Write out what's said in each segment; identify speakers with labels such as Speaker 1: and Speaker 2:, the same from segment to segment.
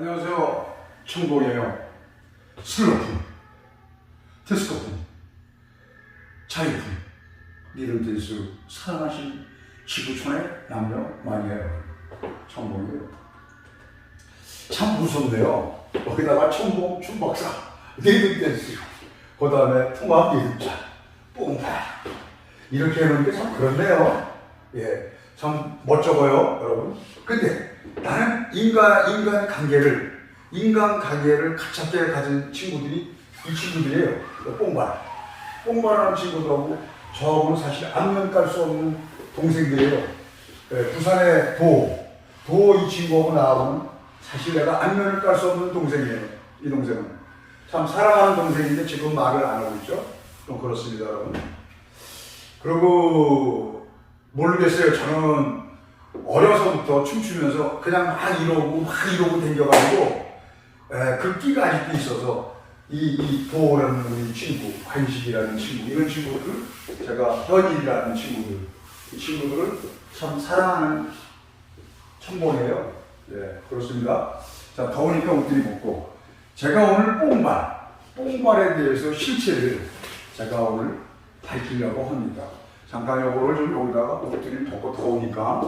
Speaker 1: 안녕하세요. 청봉이에요. 슬로프, 테스코프, 자유품, 믿음 댄스 사랑하신 지구촌의 남녀 마니아요. 청봉이에요. 참 무섭네요. 거기다가 청봉 춤박사, 리듬 댄스, 그 다음에 통합 리듬자, 뽕파. 이렇게 해놓으니까 참 그렇네요. 예, 참 멋져 보여, 여러분. 근데 나는 인간, 인간 관계를, 인간 관계를 가깝게 가진 친구들이 이 친구들이에요. 뽕발. 뽕발하는 친구들하고 저하고는 사실 안면 깔 수 없는 동생들이에요. 예, 부산의 도, 도 이 친구하고 나하고는 사실 내가 안면을 깔 수 없는 동생이에요. 이 동생은. 참 사랑하는 동생인데 지금 말을 안 하고 있죠. 좀 그렇습니다, 여러분. 그리고 모르겠어요. 저는 어려서부터 춤추면서 그냥 막 이러고 막 이러고 댕겨가지고 에, 그 끼가 아직도 있어서 이, 이 도라는 우리 친구, 관식이라는 친구, 이런 친구들, 제가 현일이라는 친구들, 이 친구들을 참 사랑하는 천봉이에요. 예, 그렇습니다. 자, 더우니까 옷들이 벗고, 제가 오늘 뽕발, 뽕발에 대해서 실체를 제가 오늘 밝히려고 합니다. 잠깐 요거를 좀 여기다가 옷들이 벗고 더우니까.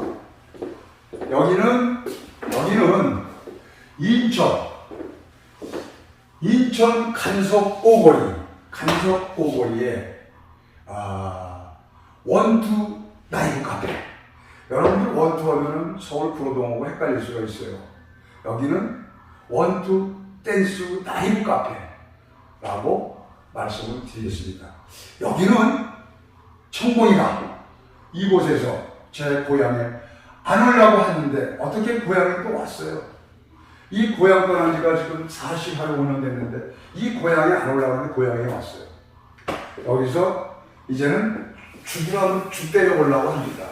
Speaker 1: 여기는, 여기는 인천, 인천 간석 오거리, 간석 오거리에, 아, 원투 나이브 카페. 여러분들 원투 하면은 서울 구로동하고 헷갈릴 수가 있어요. 여기는 원투 댄스 나이브 카페라고 말씀을 드리겠습니다. 여기는 청봉이가 이곳에서 제 고향에 안 오려고 했는데 어떻게 고향에 또 왔어요. 이 고향 떠난 지가 지금 40한 5년 됐는데 이 고향에 안 오려고 하는데 고향에 왔어요. 여기서 이제는 죽으라면 죽 때려보려고 합니다.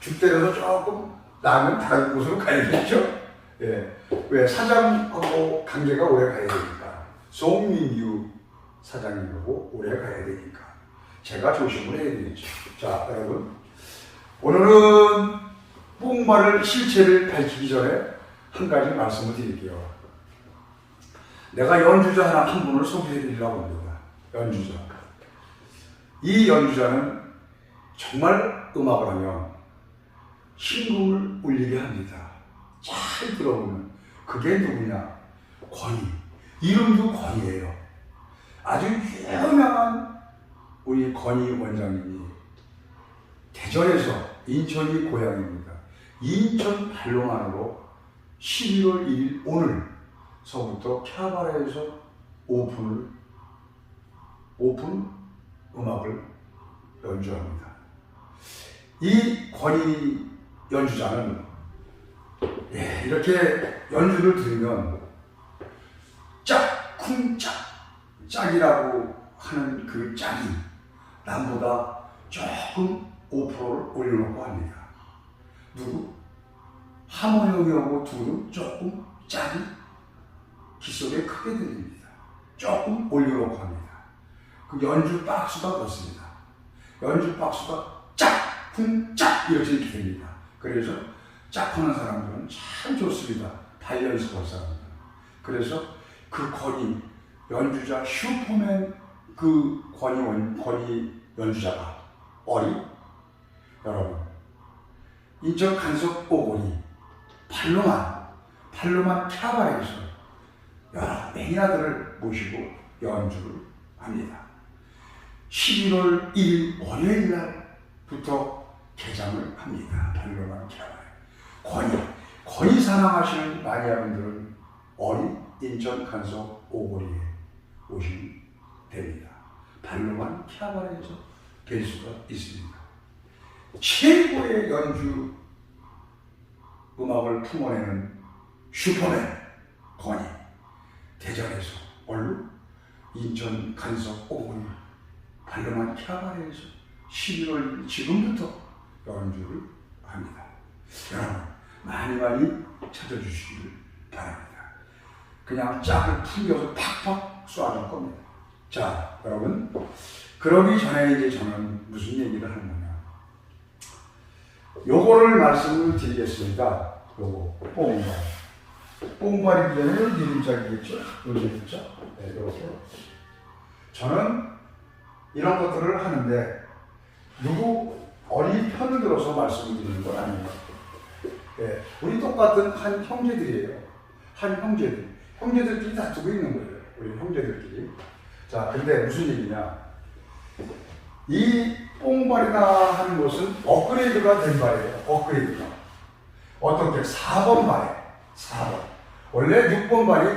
Speaker 1: 죽 때려서 조금 나면 다른 곳으로 가야겠죠? 예. 왜? 사장하고 관계가 오래 가야 되니까. 송민유 사장님하고 오래 가야 되니까. 제가 조심을 해야 되겠죠. 자, 여러분. 오늘은 뽕발을 실체를 밝히기 전에 한 가지 말씀을 드릴게요. 내가 연주자 하나 한 분을 소개해 드리려고 합니다. 연주자. 이 연주자는 정말 음악을 하면 심금을 울리게 합니다. 잘 들어보면 그게 누구냐? 권위. 이름도 권위예요. 아주 유명한 우리 권위 원장님이 대전에서 인천이 고향입니다. 인천 발롱안으로 11월 1일 오늘서부터 캬바레에서 오픈을 오픈 음악을 연주합니다. 이 권위 연주자는 예, 이렇게 연주를 들으면 짝쿵짝 짝이라고 하는 그 짝이 남보다 조금 5%를 올려놓고 합니다. 누구? 하모니엄하고 둘은 조금 짝이 기속에 크게 들립니다. 조금 올려놓고 합니다. 그 연주 박수가 그렇습니다. 연주 박수가 짝, 쿵, 짝 이렇게 됩니다. 그래서 짝 하는 사람들은 참 좋습니다. 발연습할 사람들. 그래서 그 권위 연주자 슈퍼맨 그 권위 원- 권위 연주자가 어리 여러분 인천 간석 오고니 팔로만 팔로만 캬바레에서 여러 매니아들을 모시고 연주를 합니다. 11월 1일 월요일 날부터 개장을 합니다. 팔로만 캬바레. 권위, 권위 사랑하시는 마니아분들은 어린 인천 간석 오고리에 오시면 됩니다. 발로만 캬바레에서 뵐 수가 있습니다. 최고의 연주 음악을 품어내는 슈퍼맨 권위 대전에서 얼루 인천 간석 오고리 발로만 캬바레에서 11월 지금부터 연주를 합니다. 여러분 많이 많이 찾아주시길 바랍니다. 그냥 짝을 풍겨서 팍팍 쏴줄 겁니다. 자, 여러분. 그러기 전에 이제 저는 무슨 얘기를 하는 거냐. 요거를 말씀을 드리겠습니다. 요거, 뽕거. 뽕발이 되면 니름짝이겠죠? 니름자. 네, 이렇게. 저는 이런 것들을 하는데 누구 어린 편을 들어서 말씀을 드리는 건 아니에요. 예, 우리 똑같은 한 형제들이에요. 한 형제들. 형제들끼리 다투고 있는 거예요. 우리 형제들끼리. 자, 근데 무슨 얘기냐. 이 뽕발이나 하는 것은 업그레이드가 된 발이에요. 업그레이드가. 어떻게? 4번 발에 4번. 원래 6번 발이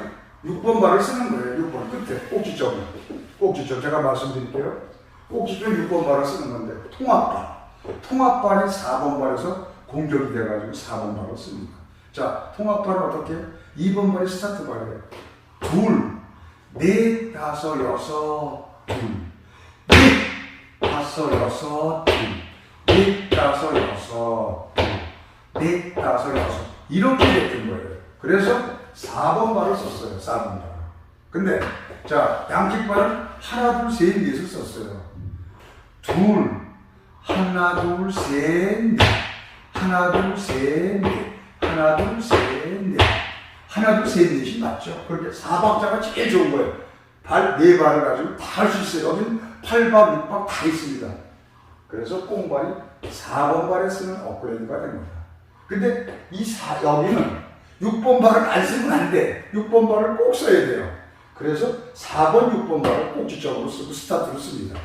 Speaker 1: 6번 발을 쓰는 거예요. 6번 끝에 꼭지점. 꼭지점. 제가 말씀드릴게요. 꼭지점 6번 발을 쓰는 건데 통합발. 통합발이 4번 발에서 공격이 돼가지고 4번 발을 씁니다. 자, 통합발은 어떻게? 2번 발이 스타트 발이에요. 둘, 넷, 다섯, 여섯, 둘. 넷, 다섯, 여섯, 둘. 넷, 다섯, 여섯, 둘. 넷, 다섯, 여섯. 이렇게 됐던 거예요. 그래서 4번 발을 썼어요. 4번 발. 근데, 자, 양킥발은 하나, 둘, 셋, 넷을 썼어요. 둘, 하나, 둘, 셋, 넷. 하나, 둘, 셋, 넷. 하나, 둘, 셋, 넷. 하나, 둘, 셋, 넷이 맞죠? 그렇게 사박자가 제일 좋은 거예요. 발, 네 발을 가지고 다 할 수 있어요. 여기는 8박, 6박 다 있습니다. 그래서 꽁발이 4번 발에 쓰는 업그레이드가 된 겁니다. 근데 이 사, 여기는 6번 발을 안 쓰면 안 돼. 6번 발을 꼭 써야 돼요. 그래서 4번, 6번 발을 꼭지적으로 쓰고 스타트로 씁니다.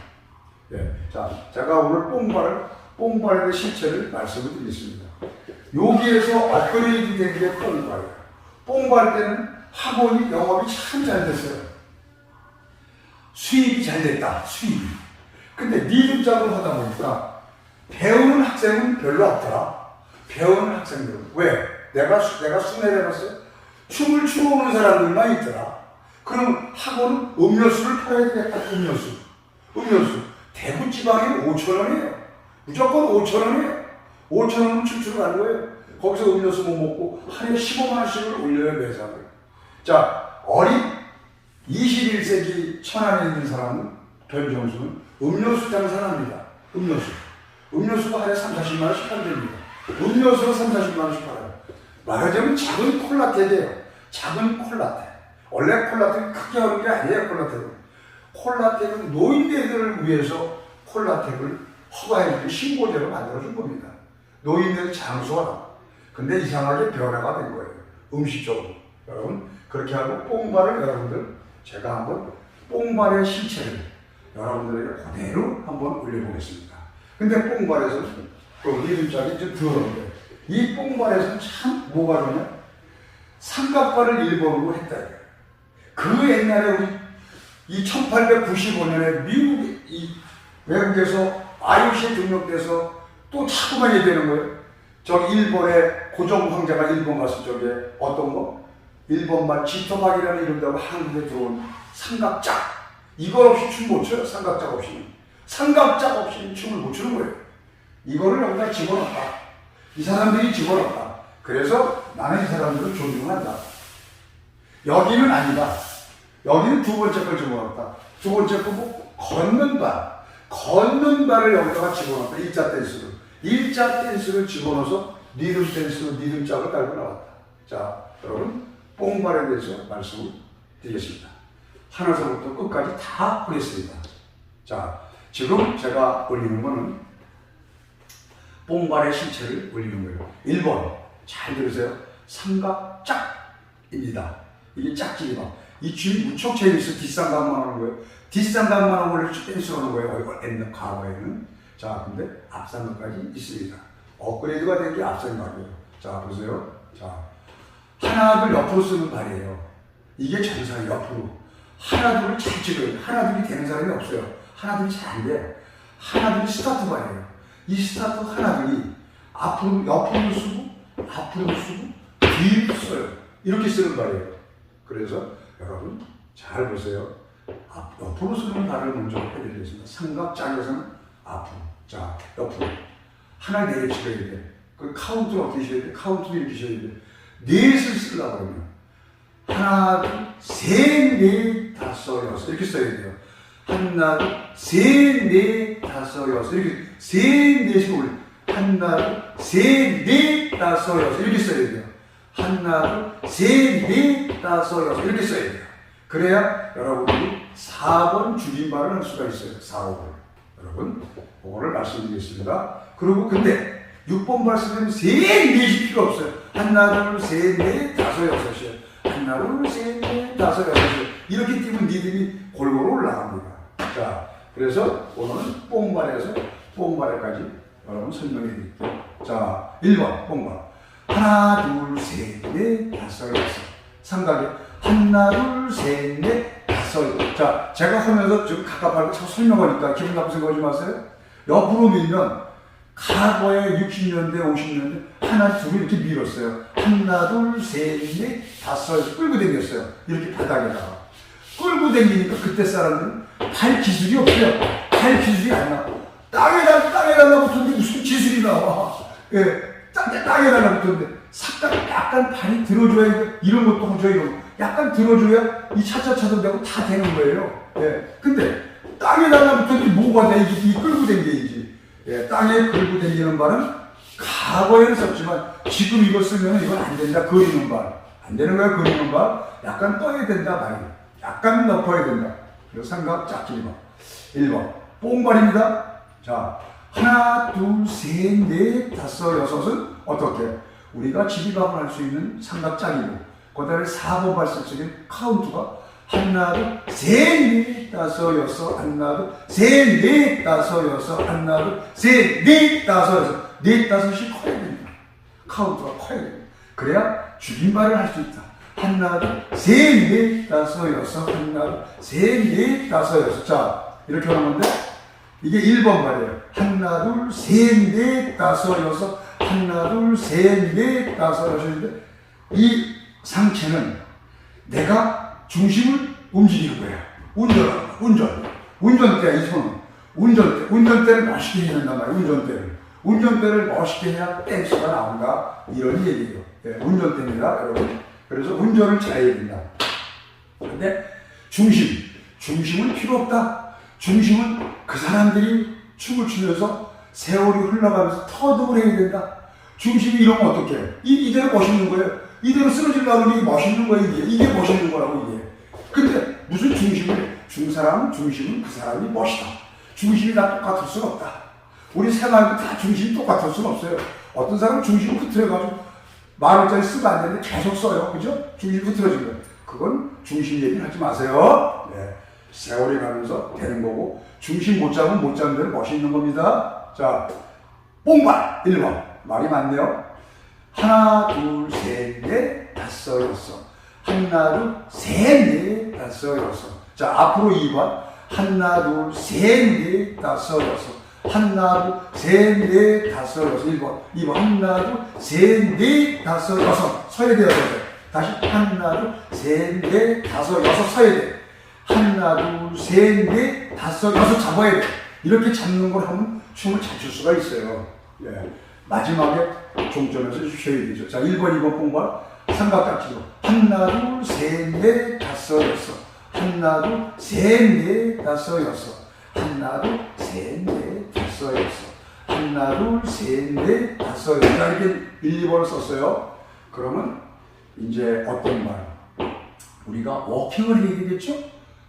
Speaker 1: 예. 자, 제가 오늘 뽕발을, 대한 실체를 말씀을 드리겠습니다. 여기에서 업그레이드 된 게 뽕발이에요. 뽕발 때는 학원이 영업이 참 잘 됐어요. 수입이 잘 됐다, 수입이. 근데 리듬작을 하다 보니까 배우는 학생은 별로 없더라. 배우는 학생들은. 왜? 내가, 수- 내가 순회를 해봤어요. 춤을 추어오는 사람들만 있더라. 그럼 학원은 음료수를 팔아야 되겠다, 음료수. 음료수. 대구 지방에 5천원이에요. 무조건 5천원이에요. 5천원은 춤추러 가는 거예요. 거기서 음료수 못 먹고 하루에 15만원씩을 올려요, 매상을. 자, 어린 21세기 천안에 있는 사람은, 변정수는 음료수 장사를 합니다. 음료수. 음료수가 하루에 3, 40만 원씩 판답니다. 음료수로 3, 40만 원씩 팔아요. 말하자면 작은 콜라텍이에요. 작은 콜라텍. 원래 콜라텍은 크게 하는 게 아니에요, 콜라텍은. 콜라텍은 노인네들을 위해서 콜라텍을 허가해주는 신고제로 만들어준 겁니다. 노인들 장수하라. 근데 이상하게 변화가 된 거예요. 음식적으로. 여러분, 그렇게 하고 뽕발을 여러분들, 제가 한번 뽕발의 실체를 여러분들에게 그대로 한번 올려보겠습니다. 근데 뽕발에서는 그 이름짝이 좀 더러운데, 이 뽕발에서는 참 뭐가 좋냐? 삼각발을 일본으로 했다. 그 옛날에 우리 이 1895년에 미국 이 외국에서 IOC에 등록돼서 또 자꾸만 얘기되는 거예요. 저 일본의 고종 황제가 일본 갔을 적에 어떤 거? 일본말 지토박이라는 이름으로 한국에 들어온 삼각짝. 이거 없이 춤 못 춰요. 삼각짝 없이는. 삼각짝 없이는 춤을 못 추는 거예요. 이거를 여기다 집어넣었다. 이 사람들이 집어넣었다. 그래서 나는 이 사람들을 존중한다. 여기는 아니다. 여기는 두 번째 걸 집어넣었다. 두 번째 거 뭐? 걷는 발. 걷는 발을 여기다가 집어넣었다. 일자 댄스를. 일자 댄스를 집어넣어서 리듬 댄스로 리듬 짝을 깔고 나왔다. 자, 여러분, 뽕발에 대해서 말씀을 드리겠습니다. 하나서부터 끝까지 다 보겠습니다. 자, 지금 제가 올리는 거는 뽕발의 실체를 올리는 거예요. 1번, 잘 들으세요. 삼각짝입니다. 이게 짝지기다. 이쥐 무척 재밌어. 뒷상각만 하는 거예요. 뒷상각만 하고 원래 댄스 하는 거예요. 이거 옛날 과거에는. 자, 근데 앞상각까지 있습니다. 업그레이드가 된 게 앞상각이에요. 자, 보세요. 자, 하나, 둘 옆으로 쓰는 발이에요. 이게 정상이 옆으로. 하나, 둘을 잘 찍어요. 하나, 둘이 되는 사람이 없어요. 하나, 둘이 잘 안 돼요. 하나, 둘이 스타트 발이에요. 이 스타트 하나, 둘이 앞으로, 옆으로 쓰고, 앞으로 쓰고, 뒤로 써요. 이렇게 쓰는 발이에요. 그래서 여러분, 잘 보세요. 앞, 옆으로 쓰는 발을 먼저 해드리겠습니다. 삼각장에서는 앞으로. 자, 옆으로. 하나 내려 치러야 돼. 그 카운트를 어떻게 쉬어야 돼? 카운트도 이렇게 쉬어야 돼. 넷을 쓰려고 그러면. 하나, 둘, 셋, 넷, 다섯, 여섯. 이렇게 써야 돼요. 하나, 둘, 셋, 넷, 다섯, 여섯. 이렇게 셋, 넷이 올려. 하나, 둘, 셋, 넷, 다섯, 여섯. 이렇게 써야 돼요. 하나, 둘, 셋, 넷, 다섯, 여섯 이렇게 써야 돼요. 그래야 여러분이 4번 줄임말을 할 수가 있어요. 4, 5번. 여러분, 그거를 말씀드리겠습니다. 그리고 근데 6번 말씀은 셋, 넷이 필요 없어요. 하나, 둘, 셋, 넷, 다섯, 여섯이요. 하나, 둘, 셋, 넷, 다섯, 여섯이요. 이렇게 뛰면 니들이 골고루 올라갑니다. 자, 그래서 오늘은 뽕말에서 뽕말에까지 여러분 설명해 드릴게요. 자, 1번 뽕말. 하나, 둘, 셋, 넷, 다섯, 여섯. 삼각에 하나, 둘, 셋, 넷, 다섯. 자, 제가 하면서 지금 갑갑하게 자꾸 설명하니까 기분 나쁜 생각 하지 마세요. 옆으로 밀면 과거에 60년대, 50년대 하나, 둘 이렇게 밀었어요. 하나, 둘, 셋, 넷, 다섯, 여섯 끌고 다녔어요. 이렇게 바닥에다가. 끌고 다니니까 그때 사람들은 발 기술이 없어요. 발 기술이 안 나. 땅에다, 땅에다 나붙었는데 무슨 기술이 나와. 예, 땅에, 땅에다 나붙었는데 삭각 약간 발이 들어줘야 이런 것도 하죠, 이런 거. 약간 들어줘야 이 차차차도 되고 다 되는 거예요. 예, 근데 땅에다 나붙었는데 뭐가 돼? 이게 이 끌고 다니지. 예, 땅에 끌고 다니는 발은 과거에는 썼지만 지금 이거 쓰면 이건 안 된다. 그리는 발. 안 되는 거야, 그리는 발. 약간 떠야 된다, 발이. 약간 높아야 된다. 그래서 삼각 짝지리 발. 1번. 뽕발입니다. 자, 하나, 둘, 셋, 넷, 다섯, 여섯은 어떻게? 우리가 지리밥을 할 수 있는 삼각 짝이고, 그 다음에 4번 발성적인 카운트가 하나, 둘, 셋, 넷, 다섯, 여섯, 하나, 둘, 셋, 넷, 다섯, 여섯, 하나, 둘, 셋, 넷, 다섯, 여섯. 넷, 다섯이 커야 됩니다. 카운트가 커야 됩니다. 그래야 줄임말을 할 수 있다. 하나, 둘, 셋, 넷, 다섯, 여섯, 하나, 둘, 셋, 넷, 다섯, 여섯. 자, 이렇게 하는 건데, 이게 1번 말이에요. 하나, 둘, 셋, 넷, 다섯, 여섯, 하나, 둘, 셋, 넷, 다섯, 여섯인데, 이 상체는 내가 중심을 움직이는 거야. 운전, 운전. 운전대야, 이 손은. 운전대. 운전대를 멋있게 해야 된단 말이야, 운전대를. 운전대를 멋있게 해야 댄스가 나온다. 이런 얘기예요. 예, 운전대입니다, 여러분. 그래서 운전을 잘해야 된다. 근데 중심, 중심은 필요 없다. 중심은 그 사람들이 춤을 추면서 세월이 흘러가면서 터득을 해야 된다. 중심이 이러면 어떡해? 이, 이대로 멋있는 거예요. 이대로 하면 이게 멋있는 거예요, 이게. 이게 멋있는 거라고, 이게. 근데 무슨 중심을, 중사람은 중심은 그 사람이 멋있다. 중심이 다 똑같을 수는 없다. 우리 생활도 다 중심이 똑같을 수는 없어요. 어떤 사람은 중심이 흐트려가지고 만 원짜리 쓰면 안 되는데 계속 써요. 그죠? 중심이 흐트러진 거예요. 그건 중심 얘기는 하지 마세요. 네. 세월이 가면서 되는 거고, 중심 못 잡으면 못 잡는 대로 멋있는 겁니다. 자, 뽕발 1번. 말이 많네요. 하나, 둘, 셋, 넷, 다섯, 여섯. 하나, 둘, 셋, 넷, 다섯, 여섯. 자, 앞으로 2번. 하나, 둘, 셋, 넷, 다섯, 여섯. 하나, 둘, 셋, 넷, 다섯, 여섯. 1번. 2번. 하나, 둘, 셋, 넷, 다섯, 여섯. 서야 돼요, 서야 돼. 다시 하나, 둘, 셋, 넷, 다섯, 여섯 서야 돼. 하나, 둘, 셋, 넷, 다섯, 여섯 잡아야 돼. 이렇게 잡는 걸 하면 춤을 잘 출 수가 있어요. 예. 마지막에 종점에서 쉬어야 되죠. 자, 1번, 2번 공부할 삼각각지로. 하나, 둘, 셋, 넷, 다섯, 여섯. 하나, 둘, 셋, 넷, 다섯, 여섯. 하나, 둘, 셋, 넷, 다섯, 여섯. 하나, 둘, 셋, 넷, 다섯, 여섯. 자, 이렇게 1, 2번을 썼어요. 그러면 이제 어떤 말? 우리가 워킹을 되겠죠?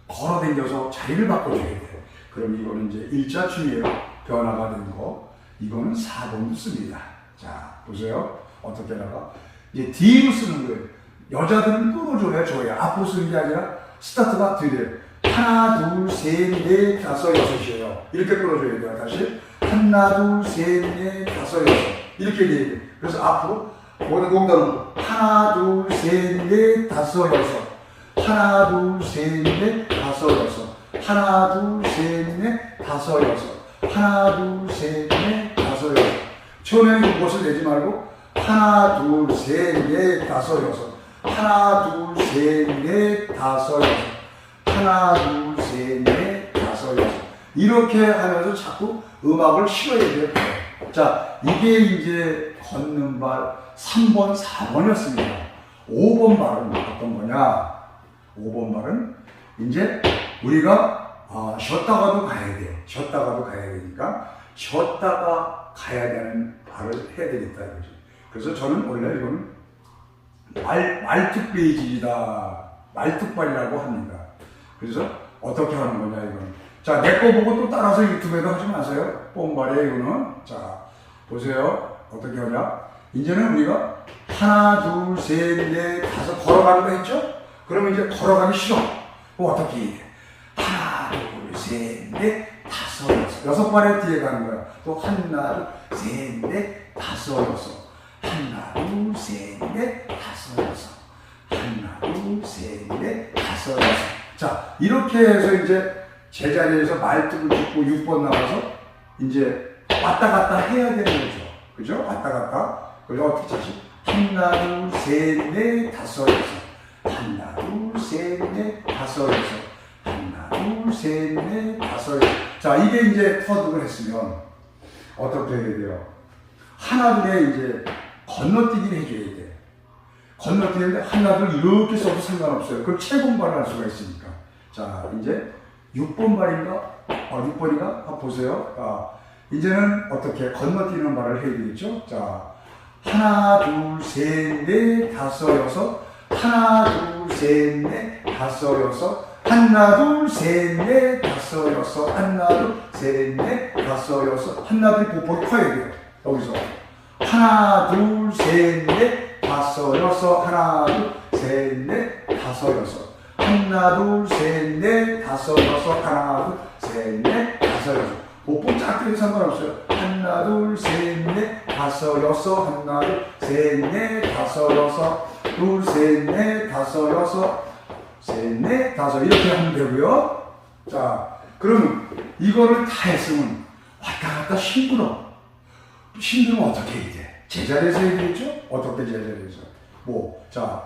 Speaker 1: 걸어 다녀서 자리를 바꿔줘야 돼. 그럼 이거는 이제 일자춤이에요. 변화가 되는 거. 이거는 4번도 씁니다. 자, 보세요. 어떻게 나가? 이제 뒤로 쓰는 거예요. 여자들은 끌어줘야 줘야. 앞으로 쓰는 게 아니라 스타트가 뒤에 하나, 둘, 셋, 넷, 다섯, 여섯이에요. 이렇게 끌어줘야 돼요. 다시. 하나, 둘, 셋, 넷, 다섯, 여섯. 이렇게 돼요. 그래서 앞으로 뭐다 농담은 하나, 둘, 셋, 넷, 다섯, 여섯. 하나, 둘, 셋, 넷, 다섯, 여섯. 하나, 둘, 셋, 넷, 다섯, 여섯. 하나, 둘, 셋, 넷, 다섯, 여섯. 처음에는 그것을 내지 말고 하나, 둘, 셋, 넷, 다섯, 여섯. 하나, 둘, 셋, 넷, 다섯, 여섯. 하나, 둘, 셋, 넷, 다섯, 여섯. 이렇게 하면서 자꾸 음악을 실어야 돼요. 자, 이게 이제 걷는 발 3번, 4번이었습니다. 5번 발은 어떤 거냐? 5번 말은 이제 우리가 아, 쉬었다가도 가야 돼. 쉬었다가도 가야 되니까 쉬었다가 가야 되는 발을 해야 되겠다 이거지. 그래서 저는 원래 이거는 말, 말뚝 베이직이다. 말뚝발이라고 합니다. 그래서 어떻게 하는 거냐, 이건. 자, 내 거 보고 또 따라서 유튜브에도 하지 마세요. 뽕발이에요, 이거는. 자, 보세요. 어떻게 하냐. 이제는 우리가 하나, 둘, 셋, 넷, 다섯 걸어가는 거 했죠? 그러면 이제 걸어가기 싫어. 어떻게? 하나, 둘, 셋, 넷, 여섯. 발에 뒤에 가는 거야. 또 둘, 셋, 넷, 다섯, 여섯. 하나, 둘, 셋, 넷, 다섯, 여섯. 하나, 둘, 셋, 넷, 다섯, 여섯. 자, 이렇게 해서 이제 제자리에서 말뚝을 짚고 6번 나가서 이제 왔다 갔다 해야 되는 거죠. 그죠? 왔다 갔다. 그래서 어떻게 차지? 하나, 둘, 셋, 넷, 다섯, 여섯. 하나, 둘, 셋, 넷, 다섯, 여섯. 하나, 둘, 셋, 넷, 다섯. 자, 이게 이제 터득을 했으면 어떻게 해야 돼요? 하나, 둘에 이제 건너뛰기를 해줘야 돼. 건너뛰는데 하나 둘 이렇게 써도 상관없어요. 그럼 채공발을 할 수가 있으니까. 자, 이제 6번 발인가? 아, 6번인가? 한번 보세요. 아, 이제는 어떻게 건너뛰는 말을 해야 되겠죠? 자, 하나, 둘, 셋, 넷, 다섯, 여섯. 하나, 둘, 셋, 넷, 다섯, 여섯. 하나, 둘, 셋, 넷, 다섯, 여섯. 하나, 둘, 셋, 넷, 다섯, 여섯. 하나, 둘, 보폭이 커야 돼요. 여기서. 하나, 둘, 셋, 넷, 다섯, 여섯. 하나, 둘, 셋, 넷, 다섯, 여섯. 하나, 둘, 셋, 넷, 다섯, 여섯. 하나, 둘, 셋, 넷, 다섯, 여섯. 보폭 작게 해도 상관없어요. 하나, 둘, 셋, 넷, 다섯, 여섯. 하나, 둘, 셋, 넷, 다섯, 여섯. 둘, 셋, 넷, 다섯, 여섯. 셋, 넷, 다섯. 이렇게 하면 되고요. 자, 그러면 이거를 다 했으면 왔다 갔다 싱그러. 힘들면 어떻게 돼? 제자리에서 해야 되겠죠? 어떻게 제자리에서? 뭐, 자,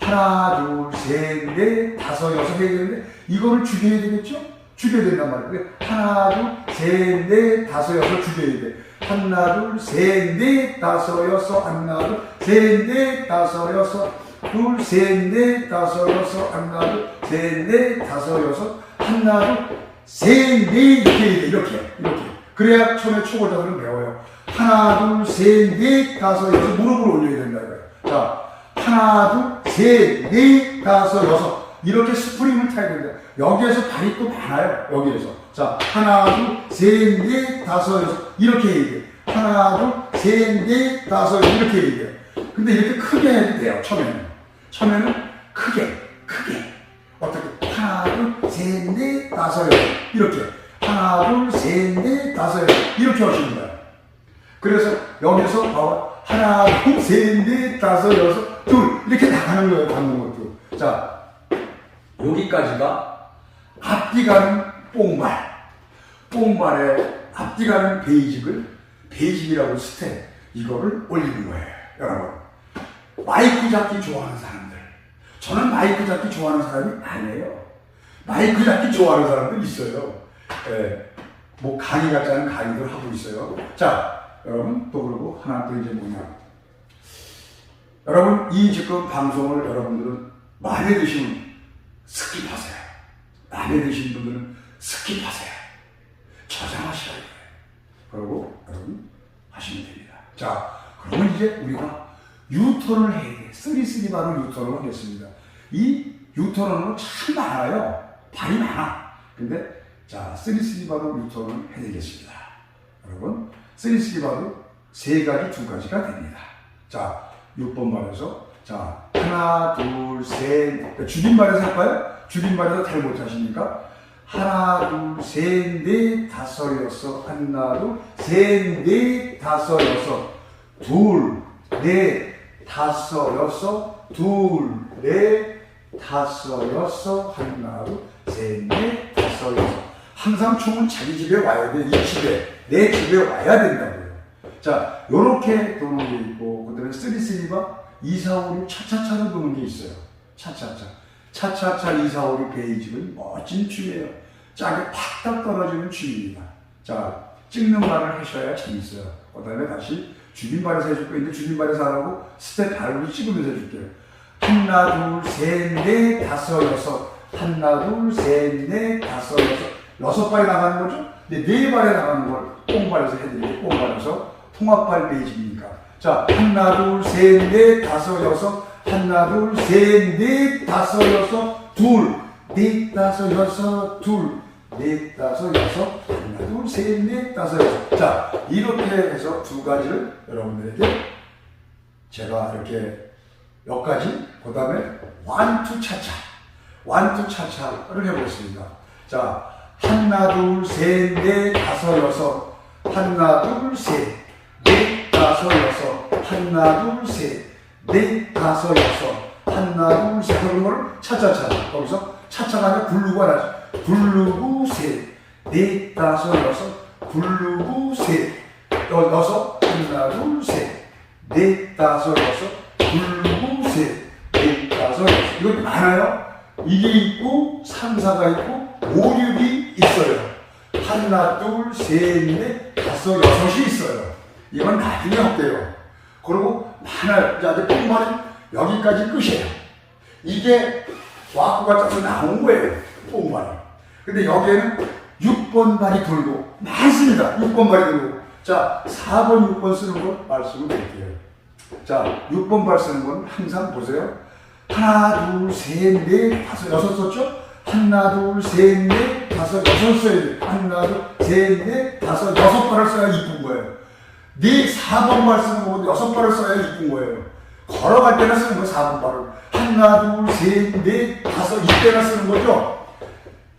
Speaker 1: 하나, 둘, 셋, 넷, 다섯, 여섯 해야 되는데, 이거를 죽여야 되겠죠? 죽여야 된단 말이에요. 하나, 둘, 셋, 넷, 다섯, 여섯 죽여야 돼. 하나, 둘, 셋, 넷, 다섯, 여섯, 하나, 둘, 셋, 넷, 다섯, 여섯, 둘, 셋, 넷, 다섯, 여섯, 하나, 둘, 셋, 넷, 다섯, 여섯, 하나, 둘, 셋, 넷, 이렇게. 이렇게, 이렇게. 그래야 처음에 초보자들은 배워요. 하나, 둘, 셋, 넷, 다섯, 여섯 무릎을 올려야 된다. 자, 하나, 둘, 셋, 넷, 다섯, 여섯 이렇게 스프링을 타야 된다. 여기에서 발이 또 많아요. 여기에서. 자, 하나, 둘, 셋, 넷, 다섯, 여섯 이렇게 돼. 하나, 둘, 셋, 넷, 다섯, 이렇게 돼. 근데 이렇게 크게 해도 돼요. 처음에는. 처음에는 크게, 크게. 어떻게? 하나, 둘, 셋, 넷, 다섯, 여섯 이렇게. 하나, 둘, 셋, 넷, 다섯, 여섯 이렇게 하시는 거예요. 그래서 여기서 봐봐. 하나, 둘, 셋, 넷, 다섯, 여섯, 둘. 이렇게 나가는 거예요. 방금 것도. 자, 여기까지가 앞뒤 가는 뽕발. 뽕발에 앞뒤 가는 베이직을 베이직이라고 스텝. 이거를 올리는 거예요. 여러분. 마이크 잡기 좋아하는 사람들. 저는 마이크 잡기 좋아하는 사람이 아니에요. 마이크 잡기 좋아하는 사람들 있어요. 예. 뭐 강의 같지 않은 강의들 하고 있어요. 자, 여러분 또 그러고 하나 또 이제 뭐냐. 여러분 이 지금 방송을 여러분들은 마음에 드시면 스킵하세요. 마음에 드시는 분들은 스킵하세요. 저장하시라고 해요. 그러고 여러분 하시면 됩니다. 자, 그러면 이제 우리가 유턴을 해야 돼. 3-3 바로 유턴을 하겠습니다. 이 유턴은 참 많아요. 발이 많아. 근데 자, 3-3 바로 유턴을 해야겠습니다. 여러분, 3-3 바로 세 가지, 두 가지가 됩니다. 자, 6번 말에서 자, 하나, 둘, 셋, 줄임말에서 할까요? 줄임말에서 잘 못하시니까 하나, 둘, 셋, 넷, 다섯, 여섯, 하나, 둘, 셋, 넷, 다섯, 여섯, 둘, 넷, 다섯, 여섯, 둘, 넷, 다섯, 여섯, 하나, 둘, 셋, 넷, 다섯, 여섯. 항상 총은 자기 집에 와야 돼. 이 집에, 내 집에 와야 된다고요. 자, 요렇게 도는 게 있고, 그 다음에 쓰리쓰리가 2, 4, 5, 6 차차차로 도는 게 있어요. 차차차. 차차차 2, 4, 5, 6 베이직은 멋진 춤이에요. 짝이 팍딱 떨어지는 춤입니다. 자, 찍는 발을 하셔야 재밌어요. 그 다음에 다시 줄임발에서 해줄. 이제 줄임발에서 하라고 스텝 발로 찍으면서 해줄게요. 하나, 둘, 셋, 넷, 다섯, 여섯. 하나, 둘, 셋, 넷, 다섯, 여섯. 여섯 발이 나가는 거죠? 근데 네 발에 나가는 걸 뽕발에서 해드릴게요. 뽕발에서 통합발 베이직이니까. 자, 하나, 둘, 셋, 넷, 다섯, 여섯. 하나, 둘, 셋, 넷, 다섯, 여섯, 둘, 넷, 다섯, 여섯, 둘, 넷, 다섯, 여섯, 하나, 둘, 셋, 넷, 다섯, 여섯. 자, 이렇게 해서 두 가지를 여러분들에게 제가 이렇게 몇 가지, 그 다음에 완투 차차, 완투 차차를 해보겠습니다. 자, 하나, 둘, 셋, 넷, 다섯, 여섯, 하나, 둘, 셋, 넷, 다섯, 여섯, 하나, 둘, 셋, 넷, 다섯, 여섯, 하나, 둘, 셋, 그런 거를 차차차. 거기서 차차가 아니라 굴르고 하나, 굴르고 셋, 넷, 다섯, 여섯, 굴르고 셋, 여- 여섯, 하나, 둘, 셋, 넷, 다섯, 여섯, 굴르고 셋, 여섯. 이거 많아요. 이게 있고, 3, 4가 있고, 5, 6이 있어요. 하나, 둘, 셋, 넷, 다섯, 여섯이 있어요. 이건 나중에 할게요. 그리고 많아요. 이제 뽕말이 여기까지 끝이에요. 이게 와꾸가 짜서 나온 거예요. 뽕말이. 근데 여기에는 6번 발이 돌고 많습니다. 6번 발이 돌고. 자, 4번, 6번 쓰는 거 말씀을 드릴게요. 자, 6번 발 쓰는 건 항상 보세요. 하나, 둘, 셋, 넷, 다섯, 여섯 썼죠? 하나, 둘, 셋, 넷, 다섯, 여섯 써야 돼. 하나, 둘, 셋, 넷, 다섯, 여섯 발을 써야 이쁜 거예요. 네 4번 발 쓰는 거보다 여섯 발을 써야 이쁜 거예요. 걸어갈 때나 쓰는 거 4번 발을. 하나, 둘, 셋, 넷, 다섯, 이때나 쓰는 거죠.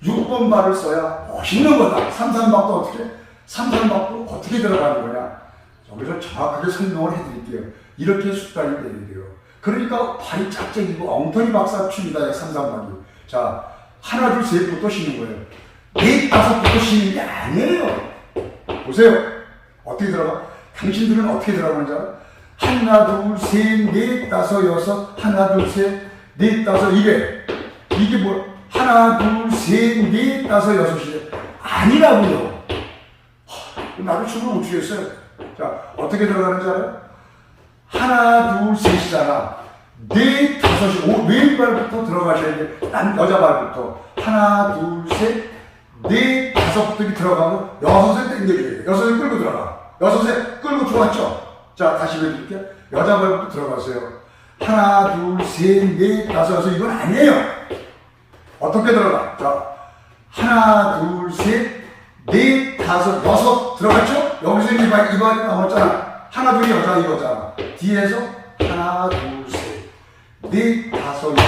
Speaker 1: 6번 발을 써야 멋있는 거다. 3, 3박도 어떻게? 3, 3박도 어떻게 들어가는 거냐? 여기서 정확하게 설명을 해드릴게요. 이렇게 돼야 돼요. 그러니까 발이 짝짝이고 엉터리 박사 칩니다. 3, 3박이. 자, 하나, 둘, 셋부터 쉬는 거예요. 넷, 다섯부터 쉬는 게 아니에요. 보세요. 어떻게 들어가? 당신들은 어떻게 들어가는지 알아? 하나, 둘, 셋, 넷, 다섯, 여섯, 하나, 둘, 셋, 넷, 다섯, 이래. 이게 뭐, 하나, 둘, 셋, 넷, 다섯, 여섯이 아니라고요. 하, 나도 춤을 못 추겠어요. 자, 어떻게 들어가는지 알아요? 하나, 둘, 셋이잖아. 넷, 다섯이, 오, 왼발부터 들어가셔야 돼. 난 여자 발부터. 하나, 둘, 셋, 넷, 다섯 분이 들어가고 여섯에 당겨줘야 돼. 여섯에 끌고 들어가. 여섯에 끌고 들어왔죠? 자, 다시 해드릴게요. 여자 발부터 들어가세요. 하나, 둘, 셋, 넷, 다섯, 여섯. 이건 아니에요. 어떻게 들어가? 자, 하나, 둘, 셋, 넷, 다섯, 여섯 들어갔죠? 여기서 이제 막 이번 나왔잖아. 하나, 둘이 여자 이거잖아. 뒤에서 하나, 둘, 셋, 넷, 다섯, 여섯.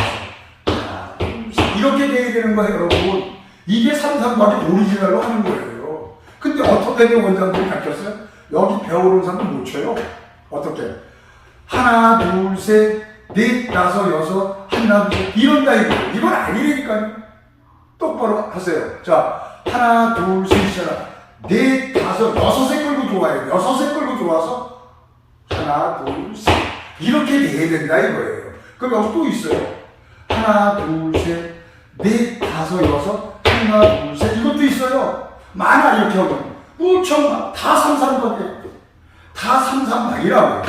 Speaker 1: 하나, 둘, 셋. 이렇게 돼야 되는 거예요, 여러분. 이게 삼삼박이 오리지널로 하는 거예요. 근데 어떻게 원장들이 가르쳤어요? 여기 배우는 사람은 못 쳐요. 어떻게? 하나, 둘, 셋, 넷, 다섯, 여섯, 하나, 둘, 셋. 이런다, 이거. 이건 아니라니까요. 똑바로 하세요. 자, 하나, 둘, 셋이잖아. 넷, 다섯, 여섯에 끌고 좋아야 돼. 여섯에 끌고 좋아서 하나, 둘, 셋. 이렇게 돼야 된다 이거예요. 여기 또 있어요. 하나, 둘, 셋, 넷, 다섯, 여섯, 하나, 둘, 셋. 이것도 있어요. 많아, 이렇게 하면. 무척 많아. 다 삼삼박이에요. 다 삼삼박이라고요.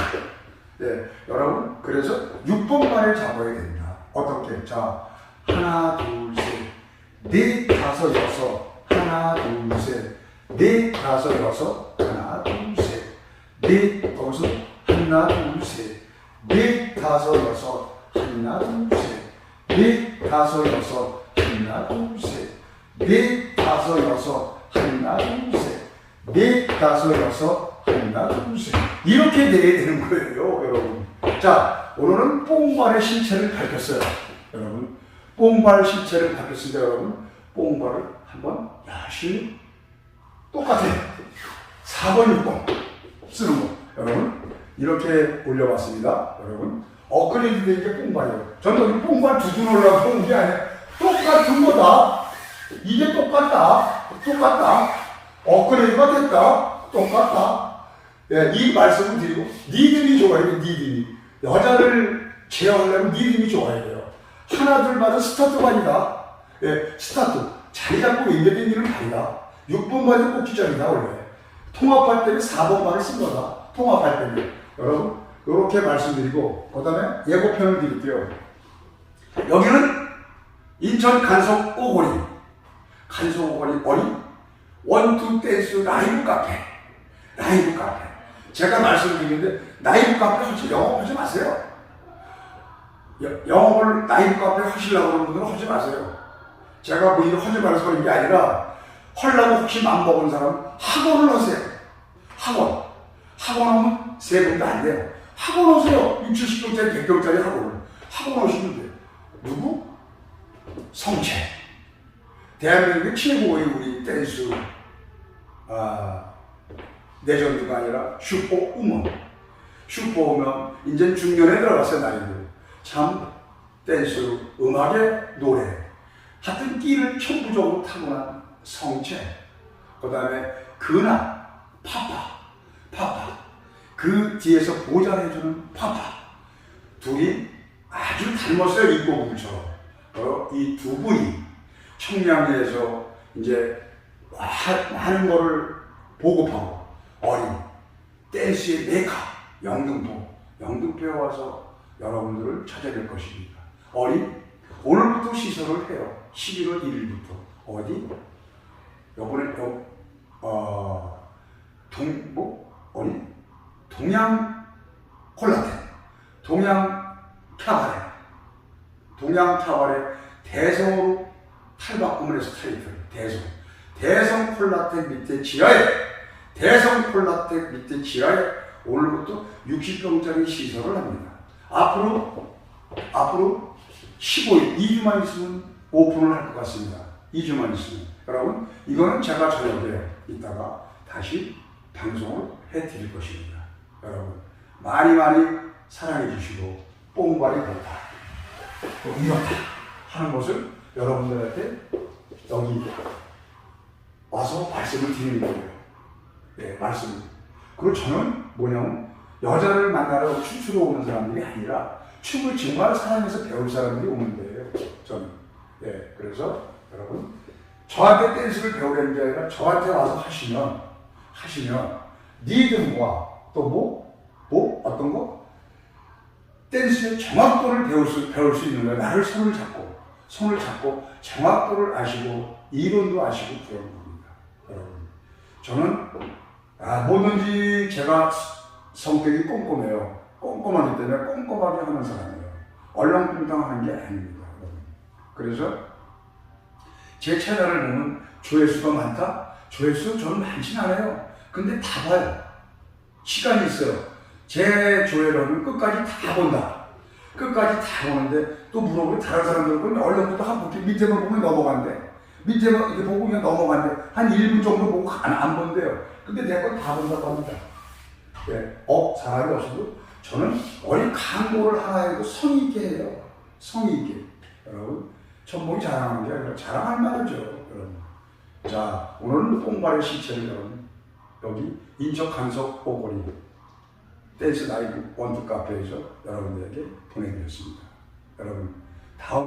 Speaker 1: 네, 여러분, 그래서 6번 말을 잡아야 된다. 어떻게? 자, 하나, 둘, 셋, 넷, 다섯, 여섯, 하나, 둘, 셋, 넷, 다섯, 여섯, 하나, 둘, 셋, 넷, 거기서 하나, 둘, 셋, 넷, 다섯, 여섯, 하나, 둘, 셋, 넷, 다섯, 여섯, 하나, 둘, 셋, 넷, 다섯, 여섯, 하나, 둘, 셋, 넷, 다섯, 여섯, 하나, 둘, 셋. 이렇게 돼야 되는 거예요, 여러분. 자, 오늘은 뽕발의 실체를 밝혔어요. 여러분, 뽕발 실체를 밝혔습니다, 여러분. 뽕발을 한번 열심히 똑같아요. 4번, 6번 쓰는 거. 여러분, 이렇게 올려봤습니다. 여러분, 업그레이드 된게 뽕발이에요. 저는 뽕발 두준 올라가고 온게 아니야. 똑같은 거다. 이게 똑같다. 똑같다. 업그레이드가 됐다. 똑같다. 예, 이 말씀을 드리고, 니들이 좋아야 돼, 니들이. 여자를 제어하려면 니들이 좋아야 돼요. 하나, 둘마다 스타트가 아니다. 예, 스타트. 자리 잡고 왼겨된 일은 다르다. 6번 만에 꼭지점이다, 원래. 통합할 때는 4번 말을 쓴 거다. 통합할 때는. 여러분, 이렇게 말씀드리고, 그 다음에 예고편을 드릴게요. 여기는 인천 간석 오거리. 간석 오거리 어리 원투 댄스 라이브 카페. 라이브 카페. 제가 말씀드리는데, 라이브 카페 솔직히 영업하지 마세요. 여- 영업을 나이트 카페 하시려고 하는 분들은 하지 마세요. 제가 뭐 이거 하지 말아서 그런 게 아니라 하려고 혹시 맘 먹은 사람 학원을 하세요. 학원. 학원 하면 세금도 안 돼요. 학원 하세요. 60, 70평짜리, 100평짜리 학원을. 학원 하시면 돼요. 누구? 성채. 대한민국의 최고의 우리 댄스 아, 레전드가 아니라 슈퍼 우먼. 슈퍼 우먼 이제 중년에 들어갔어요 나이들. 참 댄스, 음악의 노래. 하여튼 끼를 천부적으로 타고난 성채. 그 다음에 파파, 파파. 그 뒤에서 보좌해주는 파파. 둘이 아주 닮았어요, 이꼬부처럼. 어, 이두 분이 청량리에서 이제 하- 많은 거를 보급하고 어린 댄스의 메카 영등포 영등포에 와서 여러분들을 찾아뵐 것입니다. 어린 오늘부터 시설을 해요. 11월 1일부터 어디? 요번에 요, 어, 동, 뭐, 어디? 동양 콜라텐, 동양 캬바레, 동양 캬바레 대성으로 탈바꿈을 해서 타이틀, 대성. 대성 콜라텍 밑에 지하에, 대성 콜라텍 밑에 지하에 오늘부터 60평짜리 시설을 합니다. 앞으로, 앞으로 15일, 2주만 있으면 오픈을 할 것 같습니다. 2주만 있으면. 여러분, 이거는 제가 저녁에 이따가 다시 방송을 해 드릴 것입니다. 여러분, 많이 많이 사랑해 주시고, 뽕발이 됐다. 또 이렇다 하는 것을 여러분들한테 여기 와서 말씀을 드리는 거예요. 네, 말씀. 그리고 저는 뭐냐면 여자를 만나러 춤추러 오는 사람들이 아니라 춤을 정말 사랑해서 배울 사람들이 오는 거예요. 저는. 네, 그래서 여러분 저한테 댄스를 배우려는 게 아니라 저한테 와서 하시면 하시면 리듬과 또 뭐? 뭐? 어떤 거? 댄스의 정확도를 배울 수, 배울 수 있는 거예요. 나를 손을 잡고, 손을 잡고 정확도를 아시고, 이론도 아시고 그런 겁니다. 여러분. 저는, 아, 뭐든지 제가 성격이 꼼꼼해요. 꼼꼼하기 때문에 꼼꼼하게 하는 사람이에요. 얼렁뚱땅 하는 게 아닙니다. 여러분. 그래서 제 채널을 보면 조회수가 많다? 조회수 저는 많진 않아요. 근데 다 봐요. 시간이 있어요. 제 조회로는 끝까지 다 본다. 끝까지 다 보는데 또 물어보면 다른 사람들은 그럼 얼른부터 한 번, 밑에만 보면 넘어간대. 밑에만 이렇게 보고 그냥 넘어간대. 한 1분 정도 보고 안, 안 본대요. 근데 내 건 다 본다고 합니다. 예. 어, 사람이 없어도 저는 어린 광고를 하나 해도 성의 있게 해요. 성의 있게. 여러분, 천목이 자랑하는 게 아니라 자랑할 만하죠. 여러분. 자, 오늘은 뽕발의 시체를 여러분, 여기 인천 간석 뽀거리 댄스 라이브 원투 카페에서 여러분들에게 보내드렸습니다. 여러분 다음